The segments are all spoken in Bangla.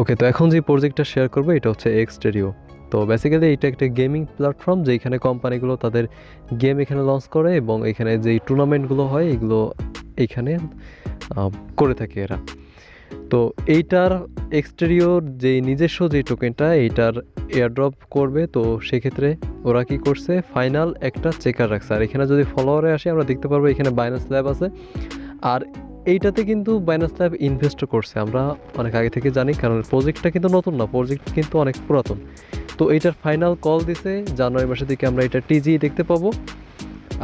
ওকে তো এখন যে প্রজেক্টটা শেয়ার করব এটা হচ্ছে এক্সটেরিও তো বেসিক্যালি এটা একটা গেমিং প্ল্যাটফর্ম যেখানে কোম্পানিগুলো তাদের গেম এখানে লঞ্চ করে এবং এখানে যেই টুর্নামেন্টগুলো হয় এগুলো এইখানে আহ, করে থাকে এরা। তো এইটার এক্সটেরিওর যে নিজস্ব যে টোকেনটা এইটার এয়ারড্রপ করবে তো সেক্ষেত্রে ওরা কি করছে ফাইনাল একটা চেকার রাখছে। আর এখানে যদি ফলোয়ারে আসে আমরা দেখতে পারব এখানে বাইনাস ল্যাব আছে। আর এইটাতে কিন্তু বাইনাস ল্যাব ইনভেস্ট করছে। আমরা অনেক আগে থেকে জানি, কারণ প্রজেক্টটা কিন্তু নতুন না প্রজেক্ট কিন্তু অনেক পুরাতন। তো এইটার ফাইনাল কল দিছে, জানুয়ারি মাসের দিকে আমরা এটা টিজি দেখতে পাবো।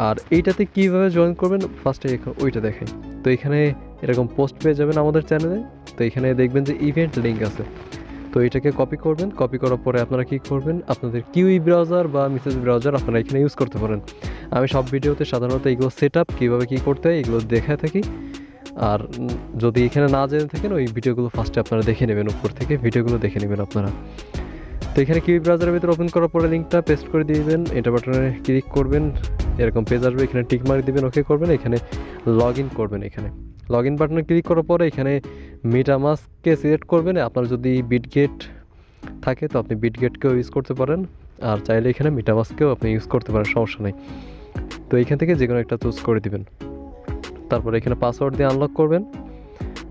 আর এইটাতে কীভাবে জয়েন করবেন ফার্স্টে ওইটা দেখেন। তো এখানে এরকম পোস্ট পেয়ে যাবেন আমাদের চ্যানেলে তো এখানে দেখবেন যে ইভেন্ট লিঙ্ক আছে। তো এটাকে কপি করবেন কপি করার পরে আপনারা কি করবেন, আপনাদের কিউই ব্রাউজার বা মিসেস ব্রাউজার আপনারা এখানে ইউজ করতে পারেন। আমি সব ভিডিওতে সাধারণত এগুলো সেট আপ কীভাবে কী করতে হয়, এগুলো দেখায় থাকি। আর যদি এখানে না জেনে থাকেন, ওই ভিডিওগুলো ফার্স্টে আপনারা দেখে নেবেন, উপর থেকে ভিডিওগুলো দেখে নেবেন আপনারা। তো এখানে কিউই ব্রাউজারের ভিতরে ওপেন করার পরে লিঙ্কটা পেস্ট করে দিবেন, এটা বাটনে ক্লিক করবেন, এরকম পেজ আসবে, এখানে টিক মারি দিবেন ওকে করবেন, এখানে লগ ইন করবেন এখানে। লগ ইন বাটনে ক্লিক করার পরে এখানে মিটামাসকে সিলেক্ট করবেন, আপনার যদি বিটগেট থাকে, তো আপনি বিটগেটকেও ইউজ করতে পারেন, আর চাইলে এখানে মিটামাসকেও আপনি ইউজ করতে পারেন, সমস্যা নেই। তো এখান থেকে যে কোনো একটা চুজ করে দিবেন। তারপরে এখানে পাসওয়ার্ড দিয়ে আনলক করবেন।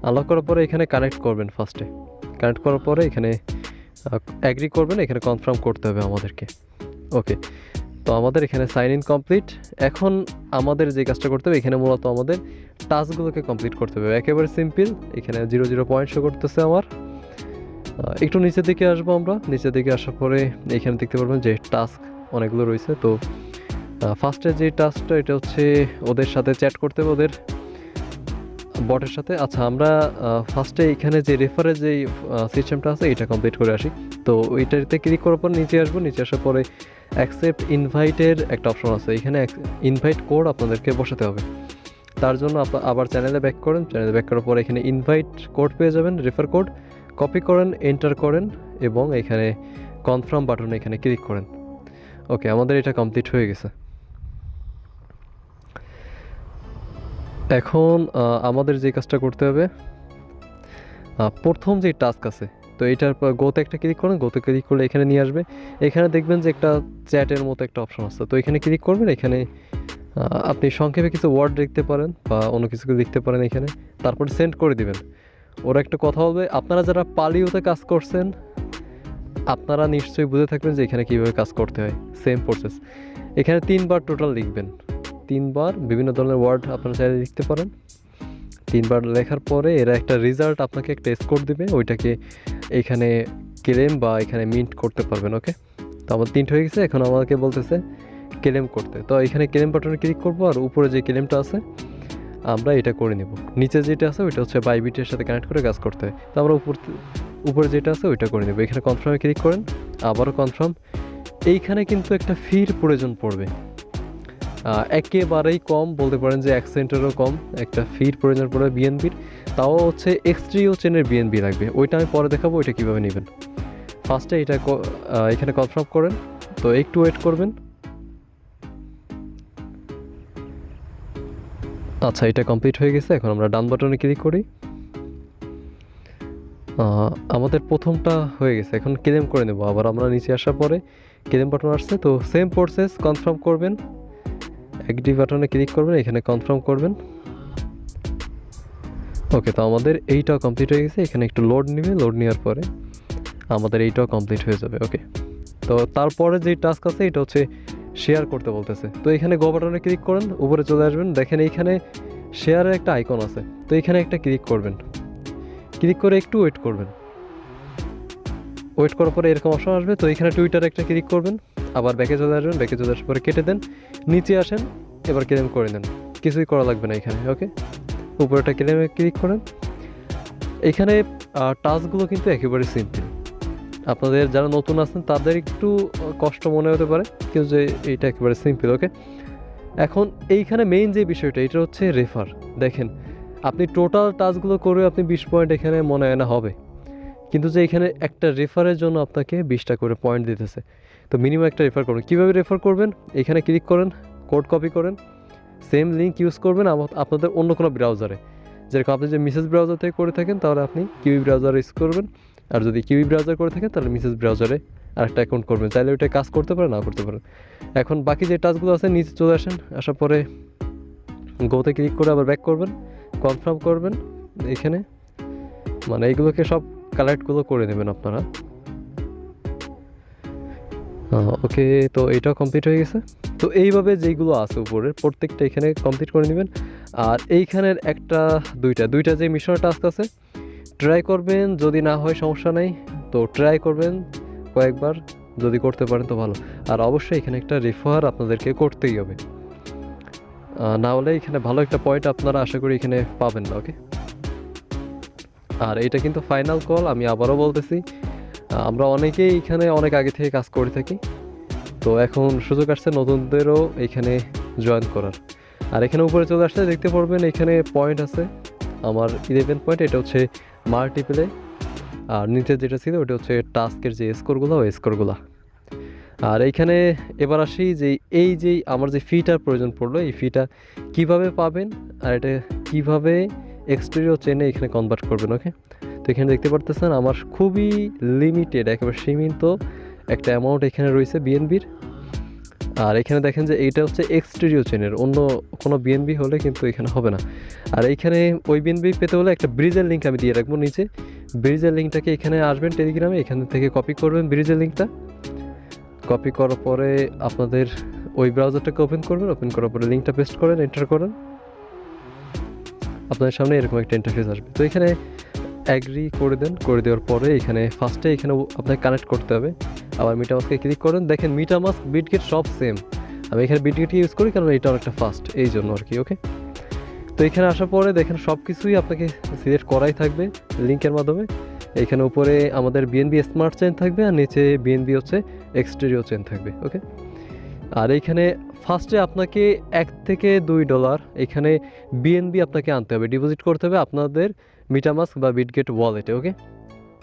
আনলক করার পরে এখানে কানেক্ট করবেন ফার্স্টে কানেক্ট করার পরে এখানে অ্যাগ্রি করবেন, এখানে কনফার্ম করতে হবে আমাদেরকে। ওকে তো আমাদের এখানে সাইন ইন কমপ্লিট এখন আমাদের যে কাজটা করতে হবে, এখানে মূলত আমাদের টাস্কগুলোকে কমপ্লিট করতে হবে। একেবারে সিম্পল এখানে জিরো জিরো পয়েন্ট শো করতেছে আমার। একটু নিচের দিকে আসব আমরা। নিচের দিকে আসার পরে এখানে দেখতে পারবেন যে টাস্ক অনেকগুলো রয়েছে। তো ফার্স্টে যে টাস্কটা এটা হচ্ছে ওদের সাথে চ্যাট করতে হবে ওদের। বটের সাথে। আচ্ছা আমরা ফার্স্টে এখানে যে রেফারের যে সিস্টেমটা আছে, এটা কমপ্লিট করে আসি। তো ওইটাতে ক্লিক করার পর নিচে আসব, নিচে আসার পরে অ্যাকসেপ্ট ইনভাইটের একটা অপশন আছে। এখানে ইনভাইট কোড আপনাদেরকে বসাতে হবে। তার জন্য আবার চ্যানেলে ব্যাক করেন। চ্যানেলে ব্যাক করার পর এখানে ইনভাইট কোড পেয়ে যাবেন রেফার কোড কপি করেন এন্টার করেন এবং এখানে কনফার্ম বাটনে এখানে ক্লিক করেন। ওকে আমাদের এটা কমপ্লিট হয়ে গেছে। এখন আমাদের যে কাজটা করতে হবে প্রথম যে টাস্ক আছে, তো এটার পর গোতে একটা ক্লিক করুন গোতে ক্লিক করলে এখানে নিয়ে আসবে। এখানে দেখবেন যে একটা চ্যাটের মতো একটা অপশন আছে, তো এখানে ক্লিক করবেন, এখানে আপনি সংক্ষেপে কিছু ওয়ার্ড লিখতে পারেন বা অন্য কিছু লিখতে পারেন এখানে, তারপরে সেন্ড করে দিবেন। ওরা একটা কথা বলবে, আপনারা যারা পালিওতে কাজ করছেন, আপনারা নিশ্চয়ই বুঝে থাকবেন যে এখানে কীভাবে কাজ করতে হয় সেম প্রসেস এখানে তিনবার টোটাল লিখবেন। তিনবার বিভিন্ন ধরনের ওয়ার্ড আপনারা চাইলে লিখতে পারেন। তিনবার লেখার পরে এরা একটা রেজাল্ট আপনাকে একটা স্কোর দেবে, ওইটাকে এখানে ক্লেম বা এখানে মিন্ট করতে পারবেন ওকে তো আমার তিনটে হয়ে গেছে, এখন আমাকে বলতেছে ক্লেম করতে। তো এখানে ক্লেম বাটনে ক্লিক করব আর উপরে যে ক্লেমটা আছে, আমরা এটা করে নেব। নিচে যেটা আছে, ওইটা হচ্ছে বাইবিটের সাথে কানেক্ট করে কাজ করতে। হয় তো আমরা উপর উপরে যেটা আছে, ওইটা করে নেব। এখানে কনফার্মে ক্লিক করেন, আবারও কনফার্ম এইখানে কিন্তু একটা ফির প্রয়োজন পড়বে। একেবারেই কম, বলতে পারেন যে এক সেন্টেরও কম একটা ফির প্রয়োজন পড়বে বিএনপির তাও হচ্ছে এক্সট্রিও চেনের বিএনবি লাগবে। ওইটা আমি পরে দেখাবো, ওইটা কীভাবে নেবেন। ফার্স্টে এটা এখানে কনফার্ম করেন। তো একটু ওয়েট করবেন। আচ্ছা এটা কমপ্লিট হয়ে গেছে। এখন আমরা ডান বাটনে ক্লিক করি। আমাদের প্রথমটা হয়ে গেছে। এখন ক্লেম করে নেব। আবার আমরা নিচে আসার পরে ক্লেম বাটন আসছে। তো সেম প্রসেস কনফার্ম করবেন। একটি বাটনে ক্লিক করবেন, এখানে কনফার্ম করবেন। ওকে তো আমাদের এইটাও কমপ্লিট হয়ে গেছে, এখানে একটু লোড নেবে লোড নেওয়ার পরে আমাদের এইটাও কমপ্লিট হয়ে যাবে ওকে তো তারপরে যে টাস্ক আছে, এটা হচ্ছে শেয়ার করতে বলতেছে। তো এখানে গো বাটনে ক্লিক করেন, উপরে চলে আসবেন, দেখেন এইখানে শেয়ারের একটা আইকন আছে। তো এখানে একটা ক্লিক করবেন। ক্লিক করে একটু ওয়েট করবেন। ওয়েট করার পরে এরকম অপশন আসবে, তো এখানে টুইটারে একটা ক্লিক করবেন। আবার ব্যাকে চলে আসবেন ব্যাকে চলে আসার পরে কেটে দেন, নিচে আসেন, এবার ক্লেম করে নেন। কিছুই করা লাগবে না এখানে ওকে উপরেটা ক্লেমে, ক্লিক করেন। এখানে টাস্কগুলো কিন্তু একেবারে সিম্পল আপনাদের যারা নতুন আছেন, তাদের একটু কষ্ট মনে হতে পারে, কিন্তু যে এইটা একেবারে সিম্পল ওকে এখন এইখানে মেইন যে বিষয়টা, এটা হচ্ছে রেফার দেখেন, আপনি টোটাল টাস্কগুলো করে আপনি বিশ পয়েন্ট এখানে মনে হয় না হবে। কিন্তু যে এখানে একটা রেফারের জন্য আপনাকে বিশটা করে পয়েন্ট দিতেছে। তো মিনিমাম একটা রেফার করবেন। কীভাবে রেফার করবেন? এখানে ক্লিক করেন কোড কপি করেন সেম লিঙ্ক ইউজ করবেন আপনাদের অন্য কোনো ব্রাউজারে যেরকম আপনি যে মিসেস ব্রাউজার থেকে করে থাকেন, তাহলে আপনি কিউই ব্রাউজার ইউজ করবেন। আর যদি কিউই ব্রাউজার করে থাকেন, তাহলে মিসেস ব্রাউজারে আরেকটা অ্যাকাউন্ট করবেন। চাইলে ওইটা কাজ করতে পারে না করতে পারেন। এখন বাকি যে টাচগুলো আছে, নিচে চলে আসেন। আসার পরে গোতে ক্লিক করে আবার ব্যাক করবেন কনফার্ম করবেন। এখানে মানে এইগুলোকে সব কালেক্টগুলো করে নেবেন আপনারা। ওকে তো এটাও কমপ্লিট হয়ে গেছে। তো এইভাবে যেইগুলো আছে উপরের প্রত্যেকটা এখানে কমপ্লিট করে নেবেন। আর এইখানের একটা, দুইটা দুইটা যে মিশনের টাস্ক আছে ট্রাই করবেন, যদি না হয় সমস্যা নেই। তো ট্রাই করবেন কয়েকবার, যদি করতে পারেন তো ভালো। আর অবশ্যই এখানে একটা রেফার আপনাদেরকে করতেই হবে। না হলে এখানে ভালো একটা পয়েন্ট আপনারা আশা করি এখানে পাবেন না ওকে আর এটা কিন্তু ফাইনাল কল আমি আবারও বলতেছি। আমরা অনেকেই এখানে অনেক আগে থেকে কাজ করে থাকি। তো এখন সুযোগ আসছে নতুনদেরও এখানে জয়েন করার। আর এখানে উপরে চলে আসলে দেখতে পারবেন এখানে পয়েন্ট আছে। আমার ইলেভেন পয়েন্ট এটা হচ্ছে মাল্টিপ্লে আর নিচে যেটা ছিল, ওটা হচ্ছে টাস্কের যে স্কোরগুলো ওই স্কোরগুলো আর এইখানে এবার আসি যে এই যে আমার যে ফিটার প্রয়োজন পড়ল, এই ফিটা কীভাবে পাবেন? আর এটা কীভাবে এক্সটেরিও চেনে এখানে কনভার্ট করবেন ওকে এখানে দেখতে পারতেছেন আমার খুবই লিমিটেড একেবারে সীমিত একটা অ্যামাউন্ট এখানে রয়েছে বিএনবির আর এখানে দেখেন যে এইটা হচ্ছে এক্সটেরিও চেনের অন্য কোনো বিএনবি হলে কিন্তু এখানে হবে না। আর এইখানে ওই বিএনবি পেতে হলে একটা ব্রিজের লিঙ্ক আমি দিয়ে রাখব নিচে। ব্রিজের লিঙ্কটাকে এখানে আসবেন টেলিগ্রামে এখান থেকে কপি করবেন ব্রিজের লিঙ্কটা কপি করার পরে আপনাদের ওই ব্রাউজারটাকে ওপেন করবেন ওপেন করার পরে লিঙ্কটা পেস্ট করেন এন্টার করেন। আপনাদের সামনে এরকম একটা ইন্টারফেস আসবে। তো এখানে অ্যাগ্রি করে দেন, করে দেওয়ার পরে এখানে ফার্স্টে এখানে আপনাকে কানেক্ট করতে হবে। আবার মিটামাস্কে ক্লিক করেন। দেখেন মিটামাস্ক বিটগেট সব সেম আমি এখানে বিটগেট ইউজ করি কারণ এটা অনেকটা ফাস্ট এই জন্য আর কি ওকে তো এখানে আসার পরে দেখেন সব কিছুই আপনাকে সিলেক্ট করাই থাকবে লিঙ্কের মাধ্যমে। এখানে উপরে আমাদের বিএনবি স্মার্ট চেন থাকবে আর নিচে বিএনবি হচ্ছে এক্সটেরিও চেন থাকবে ওকে আর এইখানে ফার্স্টে আপনাকে এক থেকে দুই ডলার এখানে বিএনবি আপনাকে আনতে হবে ডিপোজিট করতে হবে আপনাদের মিটামাস্ক বা বিটগেট ওয়ালেটে ওকে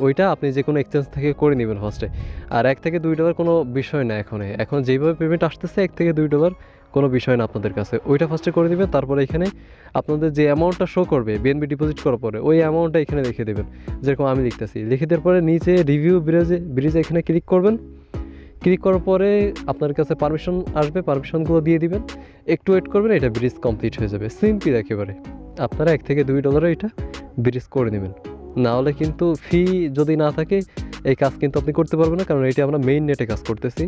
ওইটা আপনি যে কোনো এক্সচেঞ্জ থেকে করে নেবেন ফার্স্টে আর এক থেকে দুই ডলার কোনো বিষয় না এখন। এখন যেইভাবে পেমেন্ট আসতেছে, এক থেকে দুই ডলার কোনো বিষয় না আপনাদের কাছে। ওইটা ফার্স্টে করে দিবেন তারপরে এখানে আপনাদের যে অ্যামাউন্টটা শো করবে বিএনবি ডিপোজিট করার পরে, ওই অ্যামাউন্টটা এখানে লিখে দেবেন। যেরকম আমি লিখতেছি। লিখে দেওয়ার পরে নিচে রিভিউ ব্রিজে ব্রিজে এখানে ক্লিক করবেন। ক্লিক করার পরে আপনার কাছে পারমিশন আসবে পারমিশনগুলো দিয়ে দিবেন। একটু ওয়েট করবেন, এটা ব্রিজ কমপ্লিট হয়ে যাবে। সিম্পল একেবারে। আপনারা এক থেকে দুই ডলারে এটা ব্রিজ করে নেবেন। না হলে কিন্তু ফি যদি না থাকে, এই কাজ কিন্তু আপনি করতে পারবেন না, কারণ এটি আমরা মেইন নেটে কাজ করতেছি।